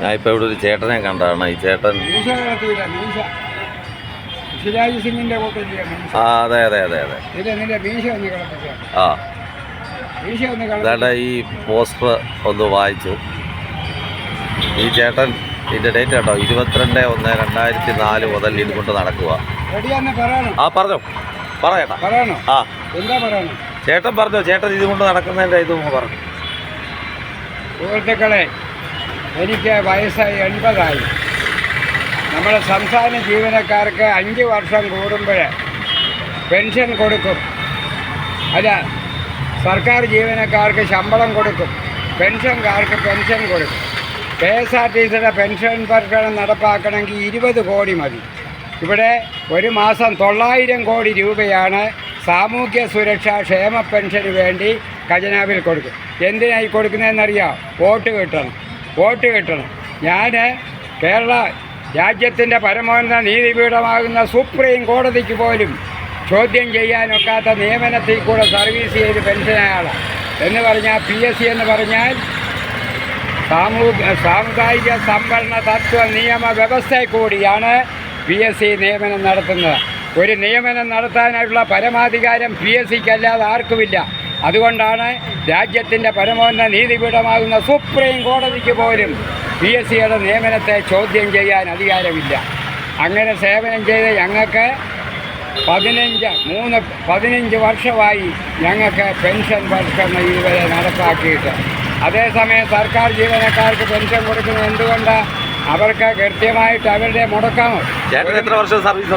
ഞാൻ ഇപ്പോൾ ഇവിടെ ഒരു ചേട്ടനെ കണ്ടതാണ്. ഈ ചേട്ടൻ ആ അതെ അതെ അതെ അതെ. ആ. അതാണ്ട് ഈ പോസ്റ്റർ ഒന്ന് വായിച്ചു. ഈ ചേട്ടൻ ഇതിന്റെ ഡേറ്റ് കേട്ടോ ഇരുപത്തിരണ്ട് ഒന്ന് രണ്ടായിരത്തി നാല് മുതൽ ഇത് കൊണ്ട് നടക്കുക ആ പറഞ്ഞോ. പറ ചേട്ടാ പറയണോ? ആ. എന്താ പറയണോ? ചേട്ടൻ പറഞ്ഞോ ചേട്ടൻ ഇത് കൊണ്ട് നടക്കുന്നതിന്റെ ഇത് പറഞ്ഞു. സുഹൃത്തുക്കളെ എനിക്ക് വയസ്സായി എൺപതായി. നമ്മുടെ സംസ്ഥാന ജീവനക്കാർക്ക് അഞ്ച് വർഷം കൂടുമ്പോൾ പെൻഷൻ കൊടുക്കും. അല്ല സർക്കാർ ജീവനക്കാർക്ക് ശമ്പളം കൊടുക്കും. പെൻഷൻകാർക്ക് പെൻഷൻ കൊടുക്കും. കെ എസ് ആർ ടി സിയുടെ പെൻഷൻ പരിഷ്കരണം നടപ്പാക്കണമെങ്കിൽ ഇരുപത് കോടി മതി. ഇവിടെ ഒരു മാസം തൊള്ളായിരം കോടി രൂപയാണ് സാമൂഹ്യ സുരക്ഷാ ക്ഷേമ പെൻഷന് വേണ്ടി ഖജനാവിൽ കൊടുക്കും. എന്തിനായി കൊടുക്കുന്നതെന്നറിയാം വോട്ട് കിട്ടണം. വോട്ട് കിട്ടണം. ഞാൻ കേരള രാജ്യത്തിന്റെ പരമോന്നത നീതിപീഠമാകുന്ന സുപ്രീം കോടതിക്ക് പോലും ചോദ്യം ചെയ്യാനൊക്കാത്ത നിയമനത്തിൽ കൂടെ സർവീസ് ചെയ്ത് പെൻഷനായാളാണ് എന്ന് പറഞ്ഞാൽ പി എസ് സി എന്ന് പറഞ്ഞാൽ സാമൂഹ്യ സാമുദായിക സംവരണ തത്വ നിയമ വ്യവസ്ഥ കൂടിയാണ് പി എസ് സി നിയമനം നടത്തുന്നത്. ഒരു നിയമനം നടത്താനായിട്ടുള്ള പരമാധികാരം പി എസ് സിക്കല്ലാതെ ആർക്കുമില്ല. അതുകൊണ്ടാണ് രാജ്യത്തിന്റെ പരമോന്നത നീതിപീഠമാകുന്ന സുപ്രീം കോടതിക്ക് പോലും പി എസ് സിയുടെ നിയമനത്തെ ചോദ്യം ചെയ്യാൻ അധികാരമില്ല. അങ്ങനെ സേവനം ചെയ്ത് ഞങ്ങൾക്ക് പതിനഞ്ച് മൂന്ന് പതിനഞ്ച് വർഷമായി ഞങ്ങൾക്ക് പെൻഷൻ പരിഷ്കരണം ഇതുവരെ നടപ്പാക്കിയിട്ട്. അതേസമയം സർക്കാർ ജീവനക്കാർക്ക് പെൻഷൻ കൊടുക്കുന്നത് എന്തുകൊണ്ട്? അവർക്ക് കൃത്യമായിട്ട് അവരുടെ മുടക്കം.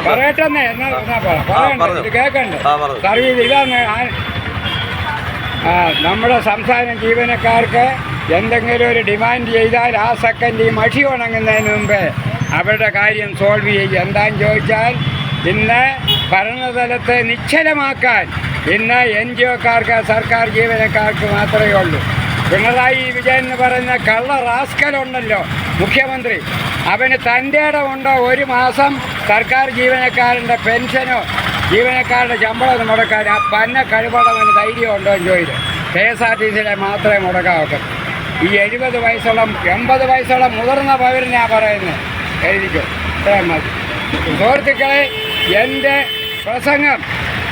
പറയട്ടെന്നേ എന്നാ പറയണ്ട. ഇത് കേൾക്കണ്ട. സർവീസ് ഇതാണ് നമ്മുടെ സംസ്ഥാന ജീവനക്കാർക്ക് എന്തെങ്കിലും ഒരു ഡിമാൻഡ് ചെയ്താൽ ആ സെക്കൻഡ് ഈ മഷി ഉണങ്ങുന്നതിന് മുമ്പേ അവരുടെ കാര്യം സോൾവ് ചെയ്യുക. എന്താന്ന് ചോദിച്ചാൽ ഇന്ന് ഭരണതലത്തെ നിശ്ചലമാക്കാൻ ഇന്ന് എൻ ജി ഒക്കാർക്ക് സർക്കാർ ജീവനക്കാർക്ക് മാത്രമേ ഉള്ളൂ. പിണറായി വിജയൻ എന്ന് പറയുന്ന കള്ള റാസ്കലുണ്ടല്ലോ മുഖ്യമന്ത്രി. അവന് തന്റെ ഇടമുണ്ടോ? ഒരു മാസം സർക്കാർ ജീവനക്കാരന്റെ പെൻഷനോ ജീവനക്കാരുടെ ശമ്പളം മുടക്കാൻ ആ പന്ന കഴിവടവന് ധൈര്യം ഉണ്ടോ എന്ന് ചോദിച്ചു. കെ എസ് ആർ ടി സിയിലെ മാത്രമേ മുടക്കാവൂ ഈ എഴുപത് വയസ്സുള്ള എൺപത് വയസ്സുള്ള മുതിർന്ന പൗരനാ പറയുന്നത് എഴുതിക്കും. ഇത്രയും മതി. സുഹൃത്തുക്കളെ എന്റെ പ്രസംഗം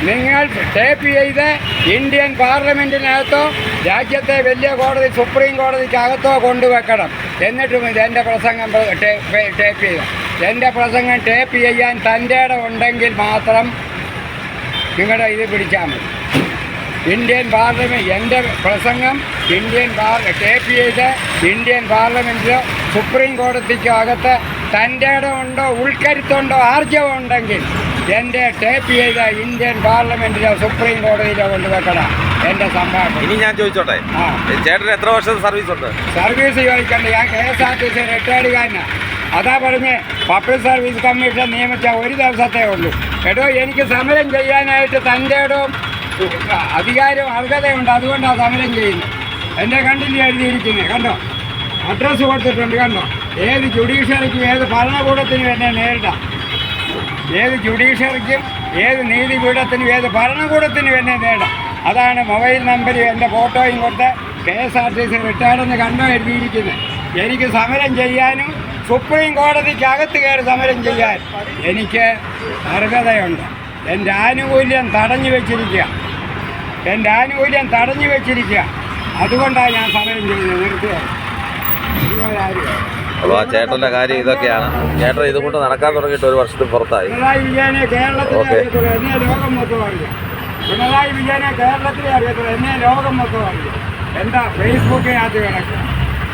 നിങ്ങൾ ടേപ്പ് ചെയ്ത് ഇന്ത്യൻ പാർലമെന്റിനകത്തോ രാജ്യത്തെ വലിയ കോടതി സുപ്രീം കോടതിക്കകത്തോ കൊണ്ടുവെക്കണം. എന്നിട്ടും ഇത് എന്റെ പ്രസംഗം ടേപ്പ് ചെയ്ത എന്റെ പ്രസംഗം ടേപ്പ് ചെയ്യാൻ തന്റെ ഉണ്ടെങ്കിൽ മാത്രം നിങ്ങളുടെ ഇത് പിടിച്ചാൽ മതി. ഇന്ത്യൻ പാർലമെന്റ് എന്റെ പ്രസംഗം ഇന്ത്യൻ പാർ കെ പി എയുടെ ഇന്ത്യൻ പാർലമെന്റിലോ സുപ്രീം കോടതിക്കോ അകത്ത് തന്റെ ഇടമുണ്ടോ ഉൾക്കരുത്തുണ്ടോ ആർജവം ഉണ്ടെങ്കിൽ എന്റെ ടേപ്പ് ചെയ്ത ഇന്ത്യൻ പാർലമെന്റിലോ സുപ്രീം കോടതിയിലോ കൊണ്ടുവെക്കണം. എന്റെ സംഭാഷണം. ഇനി ഞാൻ ചോദിച്ചോട്ടെ? ആ. ചേട്ടൻ എത്ര വർഷം സർവീസ് ഉണ്ട്? സർവീസ് ചോദിക്കണ്ട. ഞാൻ K S R T C റിട്ടയർഡുകാരനാണ് അതാ പറഞ്ഞ് പബ്ലിക് സർവീസ് കമ്മീഷൻ നിയമിച്ച ഒരു ദിവസത്തേ ഉള്ളൂ. എടോ എനിക്ക് സമരം ചെയ്യാനായിട്ട് തന്റെ ഇടവും അധികാരവും അർഹതയുണ്ട്. അതുകൊണ്ടാണ് സമരം ചെയ്യുന്നത്. എന്റെ കണ്ടില്ല എഴുതിയിരിക്കുന്നത്? കണ്ടോ? അഡ്രസ്സ് കൊടുത്തിട്ടുണ്ട് കണ്ടോ? ഏത് ജുഡീഷ്യറിക്കും ഏത് ഭരണകൂടത്തിനും എന്നെ നേരിടാം. ഏത് ജുഡീഷ്യറിക്കും ഏത് നീതിപീഠത്തിനും ഏത് ഭരണകൂടത്തിനും എന്നെ നേടാം അതാണ് മൊബൈൽ നമ്പരും എന്റെ ഫോട്ടോയും കൊടുത്ത് K S R T C റിട്ടയർഡെന്ന് കണ്ടോ എഴുതിയിരിക്കുന്നത്. എനിക്ക് സമരം ചെയ്യാനും സുപ്രീം കോടതിക്ക് അകത്ത് കയറി സമരം ചെയ്യാൻ എനിക്ക് അർഹതയുണ്ട്. എന്റെ ആനുകൂല്യം തടഞ്ഞു വെച്ചിരിക്കുക. എന്റെ ആനുകൂല്യം തടഞ്ഞു വെച്ചിരിക്കുക. അതുകൊണ്ടാണ് ഞാൻ സമരം ചെയ്യുന്നത്. നിർത്തിയത് അപ്പോൾ ആ ചേട്ടന്റെ കാര്യം ഇതൊക്കെയാണ്. ചേട്ടൻ ഇത് കൊണ്ട് നടക്കാൻ തുടങ്ങിയിട്ട് ഒരു വർഷത്തിന് പുറത്തായി. ഓക്കെ. പിണറായി വിജയനെ കേരളത്തിലെ അറിയത്തുള്ളൂ. എന്നെ ലോകം മൊത്തം അറിയാം. എന്താ? ഫേസ്ബുക്കിനകത്ത് കിടക്കുക.